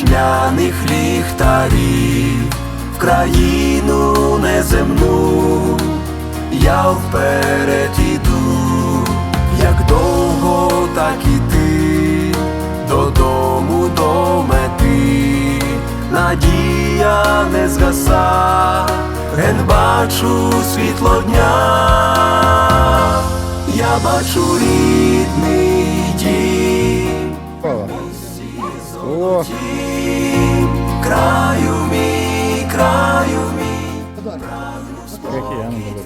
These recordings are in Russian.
тьмяних ліхтарів в країну неземну, я вперед іду, як довго, так і ти, додому до мети, надія не згаса, ген бачу світло дня, я бачу рідний дім. О, Краю мій, краю мій, какие ангелы.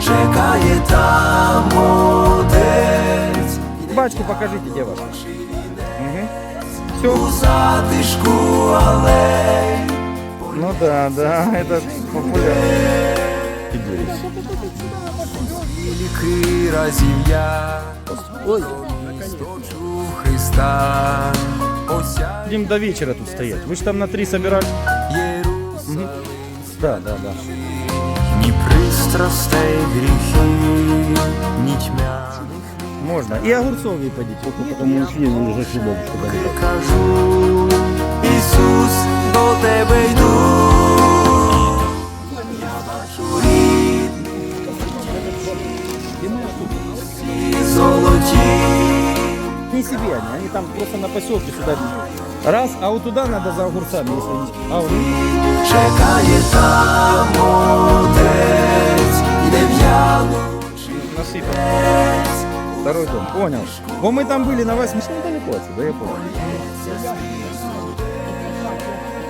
чекає там отець Бачку покажите, где ваша. Угу. Все. у затишку алей. Ну да, да, это популярно. Идея. Скільки разів я Ой. сточу Христа, осяй Будем до вечера тут стоять. Вы же там на три собирали? Єрусалим. Да, да, да. Ні пристрастей гріхів, ні тьмяних Можно. И огурцов выпадите. Потому что ушли, уже зашли бабушка. кажу, Ісус, до тебе йду. Я бачу рідний, ці золоті. Не себе они, они там просто на поселке сюда. Раз, а вот туда надо за огурцами, если они... А, вот. Чекає там отець, і не в'янучи насыпал. Второй дом, понял. Во мы там были на 8 недалеко отсюда, я понял.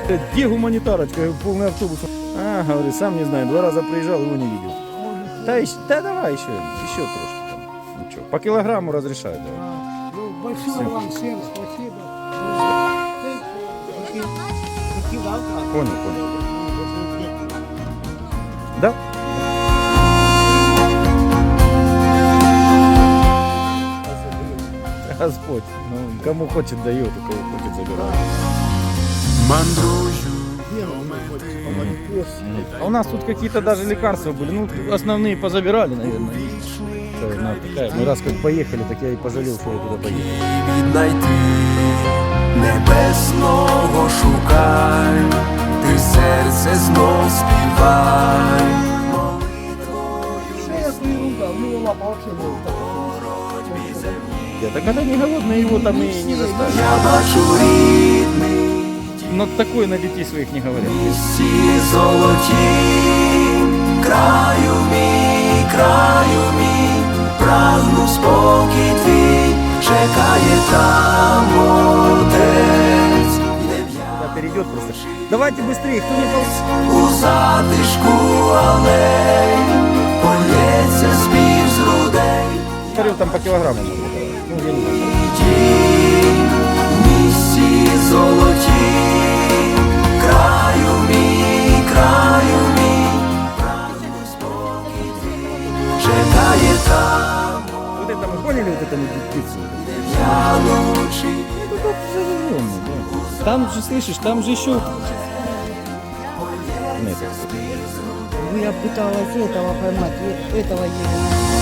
Э, Где гуманитарочка? Я Полный автобус. А, говорю, сам не знаю, два раза приезжал, его не видел. Да, ещё- да давай еще, еще трошки там. Ну чё, по килограмму разрешают. Давай. Большое вам всем спасибо. Понял, понял. Да? Господь, ну, кому хочет дает, у кого хочет забирает. мандрую. А у нас тут какие-то даже лекарства были, ну, основные позабирали, наверное Это она такая, Мы раз как поехали, так я и пожалел, что я туда поехал. віднайти небесного шукай, ти серце знов співай, Я, так когда не голодный, его там и не заставили. я бачу рідний, Но такое на детей своих не говорят. всі золоті, Давайте быстрее, кто не пол... у затишку алей, полється спів з грудей. Смотрю, там по килограмму можно давать. Ну, я не знаю. Місці золоті, краю мій, краю мій, прагну спокій твій, чекає там Вот это мы поняли, вот это мы птицу? в'янучий. Зажжённый, да. Там же, слышишь, там же еще... Нет, Ну, я пыталась этого поймать, этого не